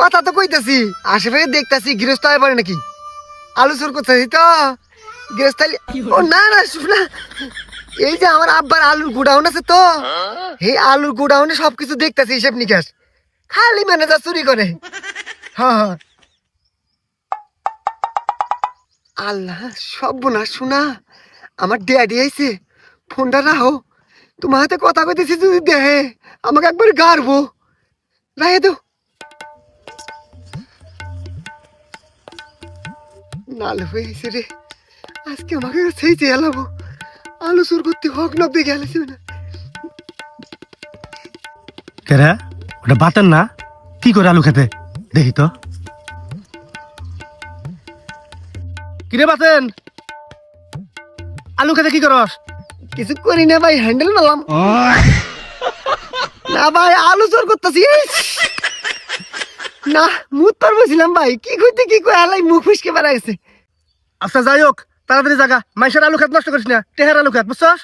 কথা তো কইতাছি। আশেপাশে দেখতাছি গৃহস্থ হয়ে পারে নাকি। আলু চোর করতেছি তো। গৃহস্থ ও না না শুনা। এই যে আমার আব্বার আলুর গোডাউন আছে তো। এই আলুর গোডাউনে সবকিছু দেখতাছি হিসেব নিকাশ। খালি ম্যানেজার চুরি করে। হ্যাঁ আল্লাহ সব বোনা শোনা। আমার ড্যাডি আইছে। ফোনটা রাখো। তোমার হাতে কথা কইতেছি যদি দেহে আমাকে একবার গারবো। রাখে দাও নাল হয়েছে রে। আজকে আমাকে সেই এলাবো। আলু সুর করতে হোক নব্বই গেলেছে না। কেরে? ওটা বাতেন না? কি করে আলু খেতে? দেখি তো। কিরে বাতেন? আলু খেতে কি করস? কিছু করি না ভাই হ্যান্ডেল মারলাম না ভাই আলু চোর করতেছি। না মুখ তোর বসিলাম ভাই। কি কইতে কি কই আলাই মুখ ফুসকে বেড়াইছে। আচ্ছা যাই হোক তাড়াতাড়ি জাগা। মাইসের আলু খেত নষ্ট করিস না টেহার আলু খেত বুঝছস?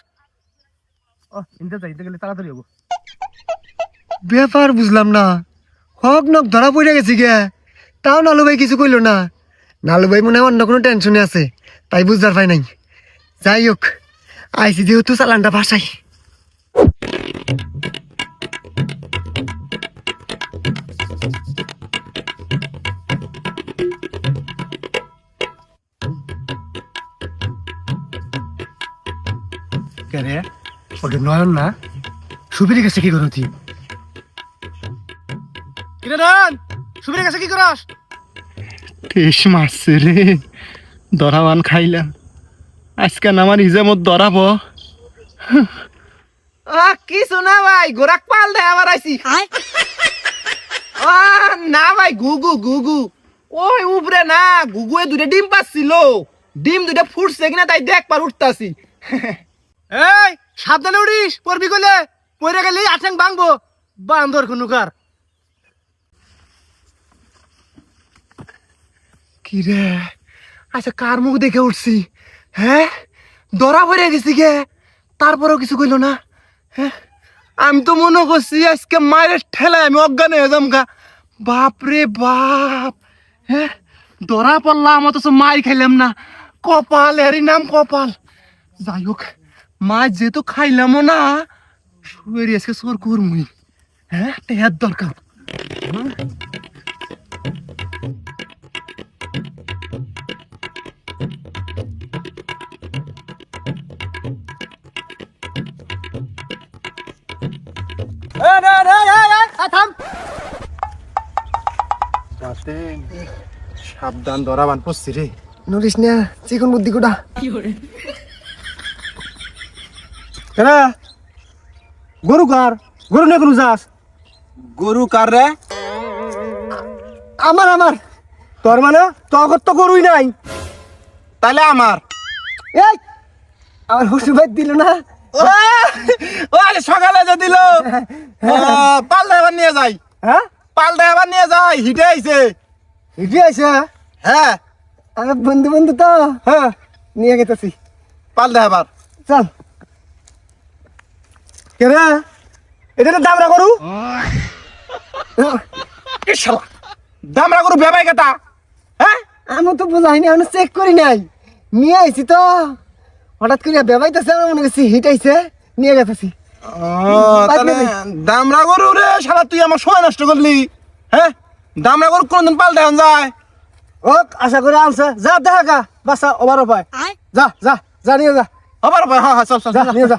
ও ইনতে যাইতে গেলে তাড়াতাড়ি হব। ব্যাপার বুঝলাম না। হক নক ধরা পড়ে গেছি গে। তাও নালু ভাই কিছু কইলো না। নালু ভাই মনে হয় অন্য কোনো টেনশনে আছে। তাই বুঝবার পাই নাই। যাই হোক আইসি যেহেতু চালানটা ভাসাই কেরে ওটা নয়ন না? সুবিরে গেছে কি করো তুই কিরে নয়ন সুবিরে গেছে কি করস? টেস মারছে রে দরাবান খাইলাম। আজকে আমার ইজামত দরাবো। কিছু না ভাই গোরাক পাল দেয় আবার আইছি। আহ, না ভাই গুগু গুগু। ওই উপরে না গুগুয়ে দুটো ডিম পাচ্ছিল। ডিম দুটো ফুটছে কিনা তাই দেখ পার উঠতাছি। এই, সাবধানে উড়িস, পড়বি গলে পড়ে গেলে আঠেং ভাঙবো। বান্দর কোনুকার কি রে? আচ্ছা কার মুখ দেখে উঠছি? হ্যাঁ? ধরা পড়ে গেছি গে। তারপরেও কিছু কইলো না। হ্যাঁ? আমি তো মনে করছি আজকে মায়ের ঠেলায় আমি অজ্ঞান হয়ে যাম গা। বাপ। হ্যাঁ? ধরা পড়লাম, অথচ মাই খাইলাম না। কপাল, এরই নাম কপাল। যাই হোক মা যেহেতু খাইলামও না শুয়ে আজকে সোর করমুই হ্যাঁ টেহার দরকার। সাবধান দরাবান পড়ছি রে। নরিস না চিকন বুদ্ধি কোটা কেন? গরু কার? গরু নিয়ে কোনো যাস? গরু কার রে? আমার আমার। তোর মানে তগর তো গরুই নাই। তাহলে আমার। এই! আমার শ্বশুর ভাই দিল না। ও আরে সকালে যে দিল। পাল দেবার নিয়ে যাই। হ্যাঁ? পাল দেবার নিয়ে যাই হিটে আইছে। এটি আছে হ্যাঁ। আমার বন্ধু বন্ধু তো। হ্যাঁ। নিয়ে গেতেছি। পাল দেবার চল। কেন এটা দামরা গরু? দামরা গরু বেবাই কেতা হ্যাঁ আমি তো বোঝাইনি আমি চেক করি নাই। নিয়ে আইছি তো। হঠাৎ করে বেবাইতেছে আমার মনে করছি হিট আইছে নিয়ে গেতেছি। দামরা গরু রে শালা তুই আমার সময় নষ্ট করলি। হ্যাঁ দামরা গরু কোনদিন পাল দেওয়া যায়। ও আশা করে আনছে। যা দেখা গা বাসা ওভার পায়। যা যা যা নিয়ে যা। আবার ভাই হ্যাঁ হ্যাঁ চল চল, নিয়ে যা।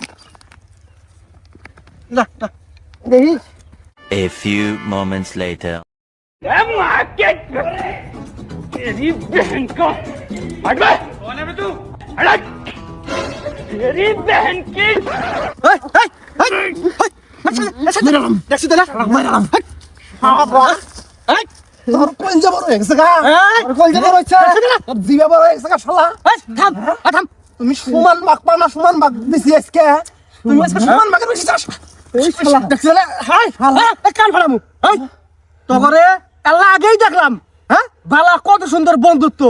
যা, যা। দেখি A few moments later. আচ্ছা, না? হয়ে হয়ে। তুমি সমান মাগ পা না সমান মাগ দিছি আজকে তুমি আজকে সমান মাগের বেশি চাস এই শালা। দেখছি তো না? হাই, হাই, এই, কান ফাড়ামু। এই, তগরে আল্লাহ আগেই দেখলাম হ্যাঁ? বালা কত সুন্দর বন্ধুত্ব।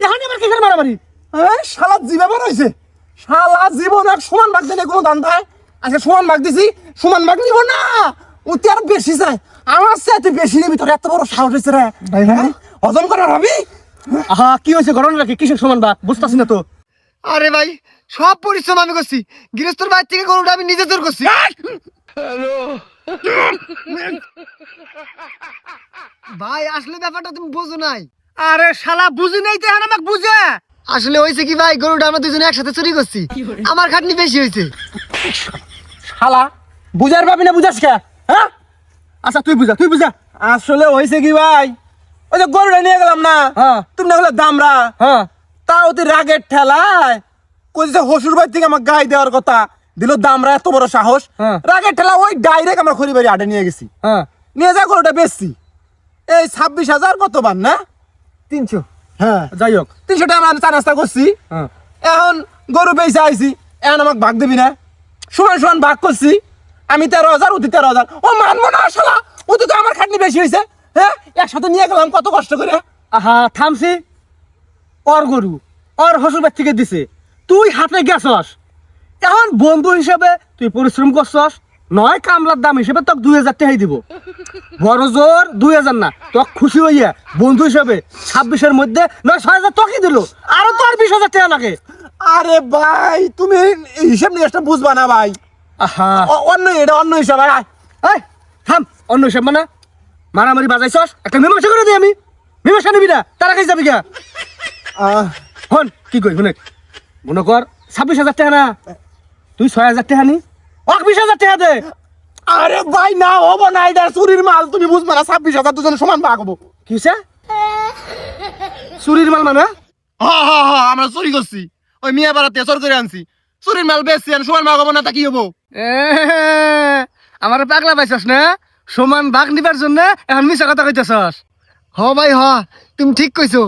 এখানে আবার কিসের মারামারি? এই শালা জিভা বড় হইছে শালা জীবন আর সমান মাগ দিলে কোনো দান দেয় আজকে সমান মাগ দিছি সমান মাগ নিব না। আর বেশি চাই আমার চাইতে বেশি নেবি তোর এত বড় সাহস হয়েছে রে। ভাই, ভাই। হ্যাঁ? হজম করার হবি আহা কি হয়েছে ঘটনা নাকি কিসের সমান বা? বুঝতেছি না তো। আরে ভাই সব পরিশ্রম আমি করছি। গৃহস্থর বাড়ি থেকে গরুটা আমি নিজে জোর করছি। ভাই আসলে ব্যাপারটা তুমি বোঝো নাই। আরে শালা বুঝি নাই তো আমাকে বুঝে। আসলে হয়েছে কি ভাই গরুটা আমরা দুজনে একসাথে চুরি করছি। আমার খাটনি বেশি হয়েছে। শালা বুঝার পাবি না বুঝাস কে? হ্যাঁ? আচ্ছা তুই বুঝা তুই বুঝা। আসলে হয়েছে কি ভাই ওই যে গরুটা নিয়ে গেলাম না হ্যাঁ। তুমি না হলে দামরা হ্যাঁ। তা অতি রাগের ঠেলায় কইছে হসুর বাড়ি থেকে আমার গায়ে দেওয়ার কথা। দিল দামরা এত বড় সাহস। হ্যাঁ। রাগের ঠেলা ওই ডাইরেক্ট আমরা খড়ি বাড়ি আটে নিয়ে গেছি। হ্যাঁ। নিয়ে যা গরুটা বেচছি। এই ছাব্বিশ হাজার কত বান না? তিনশো। হ্যাঁ। যাই হোক। তিনশো টাকা আমরা চা নাস্তা করছি। হ্যাঁ। এখন গরু বেচে আইছি এখন আমাকে ভাগ দিবি না। সমান সমান ভাগ করছি। আমি তেরো হাজার অতি তেরো হাজার। ও মানবো না শালা। অতি তো আমার খাটনি বেশি হয়েছে। হ্যাঁ একসাথে নিয়ে গেলাম কত কষ্ট করে। আহা থামছি। ওর গরু ওর হসুরবার থেকে দিছে। তুই হাতে গেছস। এখন বন্ধু হিসেবে তুই পরিশ্রম করছস নয় কামলার দাম হিসেবে তোকে দুই হাজার টাকাই দিব। বড় জোর দুই হাজার না তোকে খুশি হইয়া বন্ধু হিসেবে ছাব্বিশের মধ্যে নয় ছয় হাজার তোকে দিল। আরও তো আর বিশ হাজার টাকা লাগে। আরে ভাই তুমি হিসাব নিকাশটা বুঝবা না ভাই। আহা। অন্য এটা অন্য হিসাব আয়, থাম অন্য হিসাব মানে? মারামারি বাজাইছস? একটা মীমাংসা করে দিই আমি। মীমাংসা নিবি না তারা কাছে যাবি গা। হন কি কই শুনে। মনে কর ছাব্বিশ হাজার টাকা না। তুই ছয় হাজার টাকা নি? অক বিশ হাজার টাকা দে। আরে ভাই না হব না এটা চুরির মাল তুমি বুঝবা না ছাব্বিশ হাজার দুজনে সমান ভাগ হব। কি হইছে? চুরির মাল মানে? হ হ হ আমরা চুরি করছি। ওই মিয়া পাড়াতে চোর করে আনছি। চুরির মাল বেচছি আর সমান মাগাবো না তা কি হব? আমার পাগলা পাইছস না? সমান ভাগ নিবার জন্য এখন মিছা কথা কইতেছস। হ ভাই হ তুমি ঠিক কইছো।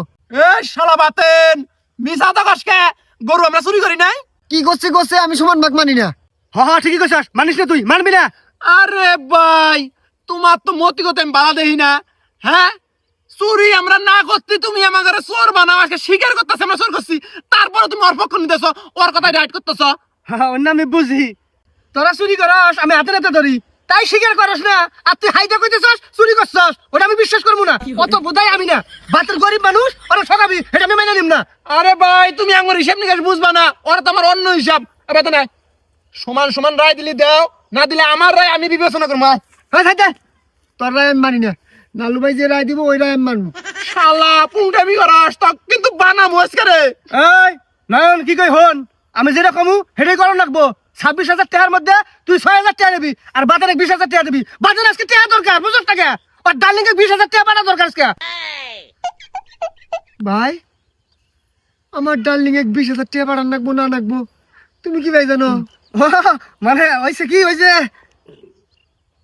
এ শালা বাতেন মিছা তো কসকে গরু আমরা চুরি করি নাই? কি করছে করছে? আমি সমান ভাগ মানি না। হ হ ঠিকই কইছস। মানিস না তুই মানবি না। আরে ভাই তোমার তো মতি কথা আমি বাধা দেই না। হ্যাঁ? চুরি আমরা না করতে তুমি আমাকে চোর বানাও আজকে স্বীকার করতেছ আমরা চোর করছি। তারপরে তুমি ওর পক্ষ নিতেছ ওর কথা ডাইট করতেছ। হ্যাঁ অন্য আমি বুঝি। তোরা চুরি করস আমি হাতে হাতে ধরি। তাই স্বীকার করস না। আর তুই হাইটা কইতেছস চুরি করছস ওটা আমি বিশ্বাস করব না। অত বোধাই আমি না। বাতের গরিব মানুষ ওরা ঠকাবি এটা আমি মেনে নিম না। আরে ভাই তুমি আমার হিসাব নিকাশ বুঝবা না। ওরা তো আমার অন্য হিসাব। নাই। সমান সমান রায় দিলি দাও না দিলে আমার রায় আমি বিবেচনা করব। আয়। হ্যাঁ থাকতে তোর রায় আমি মানি না। নালু ভাই যে রায় দিব ওই রায় আমি মানবো। শালা পুংটামি করাস তো কিন্তু আজকে রে। এই নয়ন কি কই হন? আমি যেটা কমু সেটাই করণ রাখব ছাব্বিশ হাজার টাকার মধ্যে তুই ছয় হাজার টাকা দিবি আর বাজারে বিশ হাজার টাকা দিবি বাজারে আজকে টাকা দরকার বুঝছ টাকা? আর ডার্লিং বিশ হাজার টাকা পাঠা দরকার আজকে। ভাই আমার ডার্লিং এক বিশ হাজার টাকা পাঠান রাখব না রাখব তুমি কি ভাই জানো? মানে হয়েছে কি যে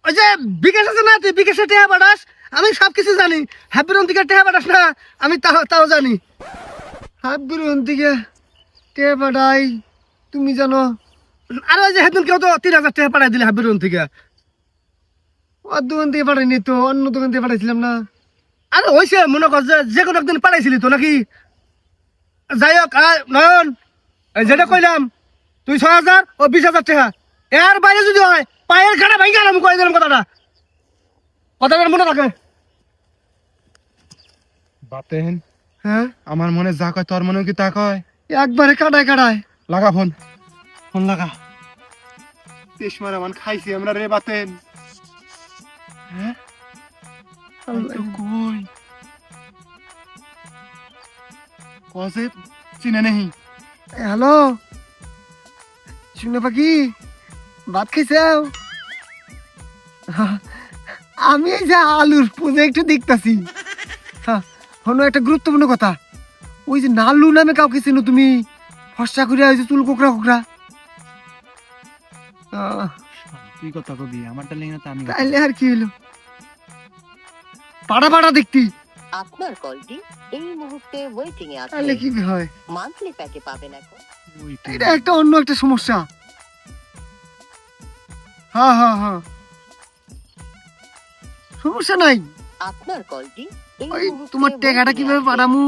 ওই যে বিকাশ আছে না তুই বিকাশে টেহা পাঠাস? আমি সব কিছু জানি। হ্যাপিরন থেকে টেহা পাঠাস না আমি তাও তাও জানি। হাব্বির থেকে টাকা পাঠাই তুমি জানো? আর ওই যে হেদিন কেউ তো তিন হাজার টাকা পাঠাই দিলে হ্যাপিরন থেকে ওর দোকান থেকে পাঠাইনি তো অন্য দোকান থেকে পাঠাইছিলাম না। আরে হয়েছে মনে কর যে যে কোনো একদিন পাঠাইছিলি তো নাকি? যাই হোক নয়ন যেটা কইলাম তুই ছয় হাজার ও বিশ হাজার টাকা। এর বাইরে যদি হয় পায়ের ঘাটা ভাই গেলাম কয়ে দিলাম কথাটা। কথাটা মনে রাখে বাতেন হ্যাঁ? আমার মনে যা কয় তোর মনে কি তা কয়? একবারে কাটায় কাটায় লাগা ফোন। ফোন লাগা। তেস মারা মান খাইছি আমরা রে বাতেন হ্যাঁ? কই? কসে চিনে নেই হ্যালো? শুনে পাখি ভাত খাইছাও আমি এই যে আলুর পুজো প্রজেক্ট দেখতাছি। হ্যাঁ হলো একটা গুরুত্বপূর্ণ কথা। ওই যে নালু নামে কাউকে চেনো তুমি? ফর্সা করে ওই যে চুল কোকড়া কোকড়া। তুই কথা কবি আমারটা লেগে তো আমি তাইলে আর কি হইল? পাড়া পাড়া দেখতি। আপনার কলটি এই মুহূর্তে ওয়েটিং এ আছে। তাহলে কি হয়? মান্থলি প্যাকে পাবেন এখন। এটা একটা অন্য একটা সমস্যা। হ্যাঁ হ্যাঁ হ্যাঁ। সমস্যা নাই। আপনার কলটি এই ওই তোমার টেকাটা কীভাবে পাঠামু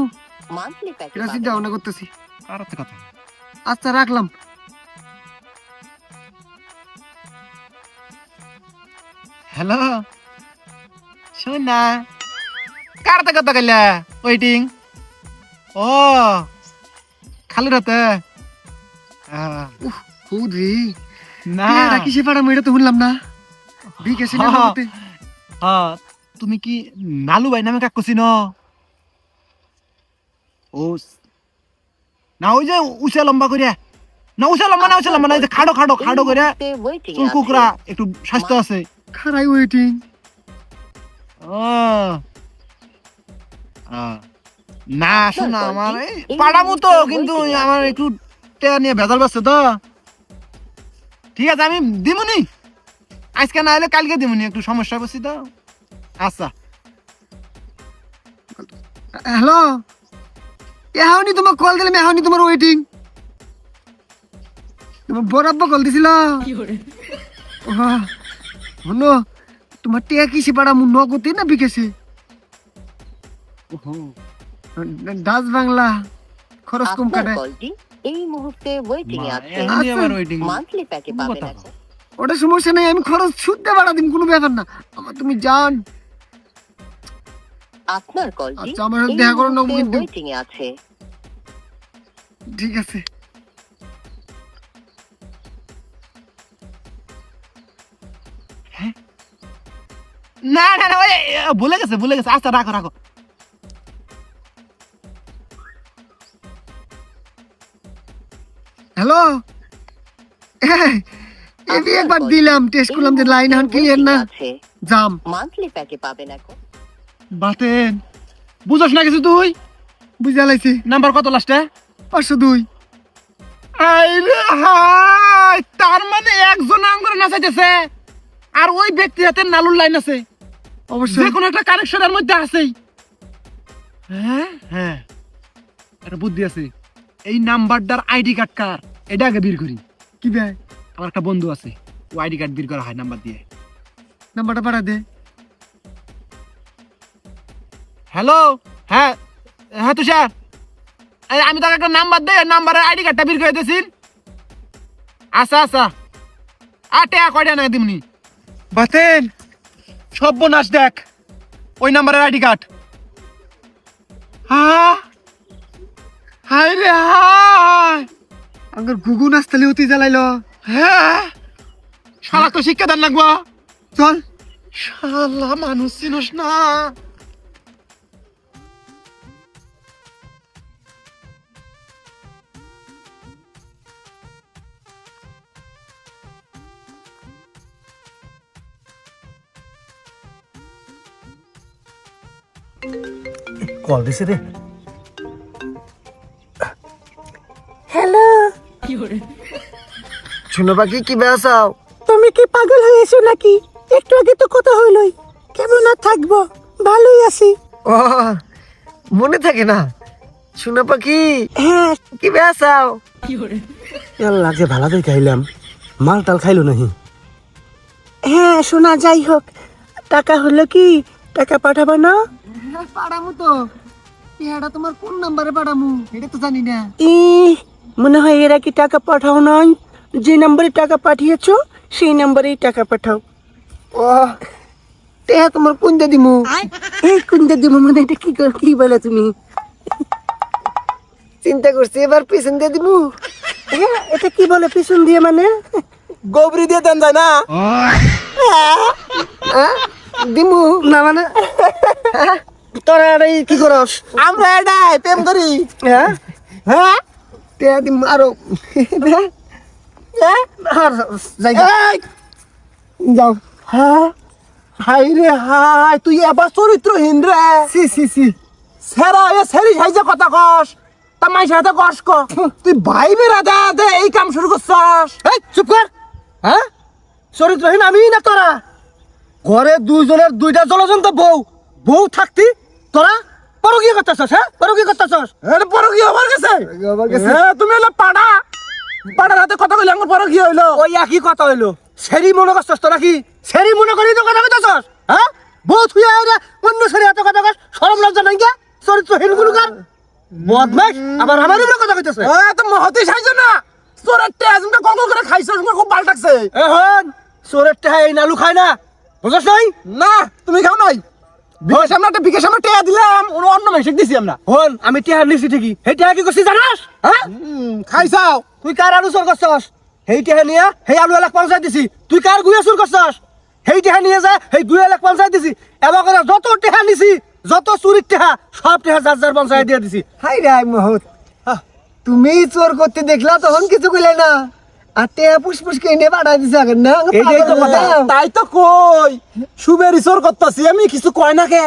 মান্থলি প্যাকে এটা চিন্তা ভাবনা করতেছি। কার হাতে কথা। আচ্ছা রাখলাম। হ্যালো? শোন কার তে কথা কইলা ওয়েটিং ও খালি রাতে? হুদ্রি না। টেহাটা কিসে পাঠামু এটা তো শুনলাম না। বিকাশে হ্যাঁ। হ্যাঁ, তুমি কি নালু ভাই নামে কাক ন ও না ওই যে উচা লম্বা করে। না উচা লম্বা না উচা লম্বা না খাড়ো খাড়ো খাড়ো করে। ওয়েটিং চুল কুকুরা একটু স্বাস্থ্য আছে। খারাই ওয়েটিং ও। না শোনো আমার এই পাড়ামু তো কিন্তু আমার একটু টেয়া নিয়ে ভেজাল বাসছে তো। ঠিক আছে আমি দিমুনি। আজকে না হলে কালকে দিমুনি একটু সমস্যা করছি তো। আচ্ছা। হ্যালো? এহাউনি তোমার কল দিলাম এহাউনি তোমার ওয়েটিং তোমার বরাব্বা কল দিছিল। শুনো তোমার টিয়া কিসে পাঠামু নগদে না বিকাশে? ডাচ বাংলা খরচ কম কাটে। এই মুহূর্তে ওয়েটিং এ আছে। মান্থলি প্যাকে পাবেন কথা? এখন ওটা সমস্যা নেই আমি খরচ শুদ্ধে বাড়া দিম কোনো ব্যাপার না। আমার তুমি জান আপনার কলটি আচ্ছা, আমার দেখা করো না, কিন্তু- ওয়েটিং এ আছে। ঠিক আছে। না না না ওই ভুলে গেছে ভুলে গেছে। আচ্ছা রাখো রাখো। হ্যালো? এবি একবার দিলাম টেস্ট করলাম যে লাইন এখন ক্লিয়ার না। জাম মান্থলি প্যাকে পাবেন এখন। বাতেন বুঝোস না কিছু তুই? বুঝা লাইছি। নাম্বার কত লাস্টে পাঁচশো দুই। আইরে হাই তার মানে একজন আঙ্গুরে নাচাইতেছে। আর ওই ব্যক্তি হাতে নালুর লাইন আছে। যে অবশ্যই। কোনো একটা কানেকশনের মধ্যে আছেই। হ্যাঁ হ্যাঁ। একটা বুদ্ধি আছে। এই নাম্বারটার আইডি কার্ড কার? এটা আগে বের করি। কি ভাই আমার একটা বন্ধু আছে ও আইডি কার্ড বের করা হয় নাম্বার দিয়ে। নাম্বারটা পাঠা দে। হ্যালো হ্যাঁ হ্যাঁ তুষার। এই আমি তোকে একটা নাম্বার দেই নাম্বারের আইডি কার্ডটা বের করে দিয়েছি আচ্ছা আচ্ছা। আর টাকা কয়টা না দিমনি? বাতেন সর্বনাশ দেখ ওই নাম্বারের আইডি কার্ড হ্যাঁ হাই রে হাই আমার গুগু নাস্তালে হতে জ্বালাইলো। হ্যাঁ শালা তো শিক্ষা দেন লাগবো। চল। শালা মানুষ চিনস না। কল দিছে রে। শুনো পাখি কি বেসাও তুমি কি পাগল হয়েছো নাকি? একটু আগে তো কথা হইলই। কেমন আর থাকব? ভালোই আছি। ও মনে থাকে না। শুনো পাখি হ্যাঁ। কি বেসাও ইয়ার লাগে ভালা দিয়ে খাইলাম মাল টাল খাইলো নাহি? হ্যাঁ শোনা যাই হোক। টাকা হলো কি? টাকা পাঠাবো না? পাঠামু তো। এটা তোমার কোন নাম্বারে পাঠামু এটা তো জানি না। ই মনে হয় এরা কি টাকা পাঠাও নয় যে নম্বরে টাকা পাঠিয়েছো সেই নম্বরেই টাকা পাঠাও। ও টেহা তোমার কোন দিয়ে দিমু এই কুন্দে দিব মানে এটা কি কর- কি বলে তুমি? চিন্তা করছি এবার পিছন দিয়ে দিমু। হ্যাঁ এটা কি বলে পিছন দিয়ে মানে? গোবরি দিয়ে দেন যায় না? দিমু। না মানে? তোরা এটাই কি করস? আমরা এটাই প্রেম করি। হ্যাঁ? হ্যাঁ? টেহা দিম আরও। হ্যাঁ? আর যাও। হ্যাঁ? হাই রে হাই তুই এবার চরিত্রহীন রে। সি সি সি। সেরা এ সেরি সাইজে কথা কস। তা মাই সাথে কস ক। তুই ভাই বেড়া দে দে এই কাম শুরু করছস। এই চুপ কর। হ্যাঁ? চরিত্রহীন আমি না তোরা? ঘরে দুইজনের দুইটা জলজন্ত বউ। বউ থাকতি তোরা পরকীয় করতেছস হ্যাঁ? পরকীয় করতেছস। এর পর কি আমার কাছে আমার কাছে। তুমি হলো পাড়া। পাড়ার হাতে কথা কইলে আমার পর কি হইল? ওই একই কথা হইল। সেরি মনে করছস তোরা কি? সেরি মনে করি তো কথা কইতাছস হ্যাঁ? বউ থুই আইরা অন্য সেরি এত কথা কস শরম লজ্জা নাই কে চরিত্রহীনগুলো কার? বদমাইশ আবার আমার উপরে কথা কইতাছে। এ তো মহতি সাইজ না। তোর টেজমটা কত করে খাইছস খুব ভালো লাগছে এখন চোরের টেহা এই নালু খায় না। বুঝছ নাই? না তুমি খাও নাই। বিকাশ আমরা একটা বিকাশ আমরা টেয়া দিলাম। ওর অন্য মেশিক দিছি আমরা। হন আমি টিহার নিছি ঠিকই। সেই টিহা কি করছিস জানাস? হ্যাঁ? খাইছাও। তুই কার আলু চোর করছস? সেই টিহা নিয়ে সেই আলু এলাক পঞ্চায়েত দিছি। তুই কার গুয়া চুর করছস? সেই টিহা নিয়ে যা সেই গুয়া এলাক পঞ্চায়েত দিছি। এবার করে যত টেহা নিছি যত চুরির টেহা সব টেহা যার যার পঞ্চায়েত দিয়ে দিছি। হাই রে মহৎ। তুমি চোর করতে দেখলা তখন কিছু কইলে না। আর টেয়া পুষ্পুস কিনে পাঠাই দিছে আগে না এইটাই তো কথা। তাই তো কই সুবের ইসর করতাছি আমি কিছু কয় না কে?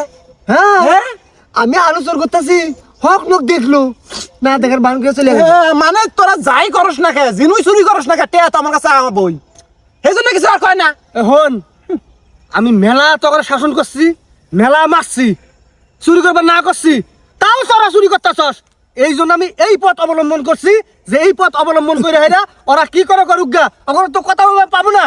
হ্যাঁ হ্যাঁ? আমি আলু চোর করতেছি হক লোক দেখল। না দেখার বান করে চলে হ্যাঁ, মানে তোরা যাই করস না কে জিনুই চুরি করস না কে টেয়া তো আমার কাছে আমার বই। সেই জন্য কিছু আর কয় না। হন আমি মেলা তখন শাসন করছি মেলা মারছি চুরি করবার না করছি তাও তোরা চুরি করতেছস। এই জন্য আমি এই পথ অবলম্বন করছি যে এই পথ অবলম্বন করে হেরা ওরা কি করে করুক গা? ওখানে তো কথা পাবো না।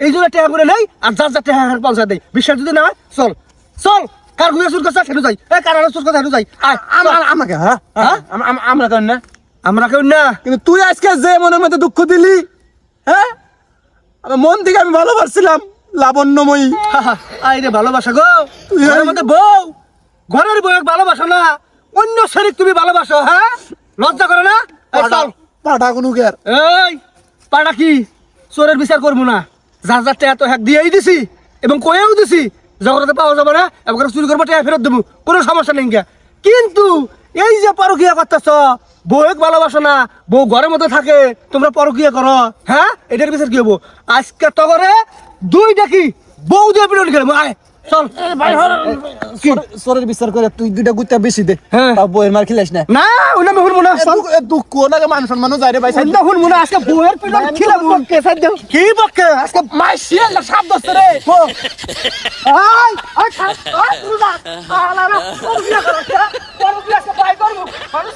এই জন্য টেহা করে নেই আর যার যার টেহা পৌঁছা দেয় বিশ্বাস যদি না হয় চল। চল। কার ঘুরে চুর করছে সেটু যাই। এই কার আলো চুর করছে সেটু যাই? আমাকে হ্যাঁ? হ্যাঁ? আম- আম- আমরা কেন না। আমরা কেউ না। কিন্তু তুই আজকে যে মনের মধ্যে দুঃখ দিলি হ্যাঁ? মন থেকে আমি ভালোবাসছিলাম লাবণ্যময়ী। আই রে ভালোবাসা গো। ঘরের মধ্যে বউ। ঘরের বউ ভালোবাসো না। অন্য শরীর তুমি ভালোবাসো হ্যাঁ? লজ্জা করে না? পাঠা কোনো গের এই পাটা কি? চোরের বিচার করব না। যার যার টেয়া তো হ্যাক দিয়েই দিছি এবং কয়েও দিছি। জগতে পাওয়া যাবে না এবং চুরি করব টেয়া ফেরত দেবো। কোনো সমস্যা নেই। কিন্তু এই যে পরকিয়া করতেছ বউক ভালোবাসো না বউ ঘরের মধ্যে থাকে তোমরা পরকিয়া করো হ্যাঁ? এটার বিচার কি হব? আজকে তো করে দুইটা কি? বউ দিয়ে পিটন খেলে আয়। চল। সরের বিচার করে তুই দুইটা গুত্তা বেশি দে। হ্যাঁ। তাও বইয়ের মার খেলাস না। না ওনা আমি হুলমু না। দুঃখ লাগে মান সম্মান যায় রে ভাই সাইদা হুলমু না আজকে বইয়ের পিলন খিলা বকে সাইদা কি বকে আজকে মাই শিয়াল না সাপ দস্তে রে। আই আই খাস আই দুলা আলা না করবি না করবি না করবি না বাই করবি। মানুষ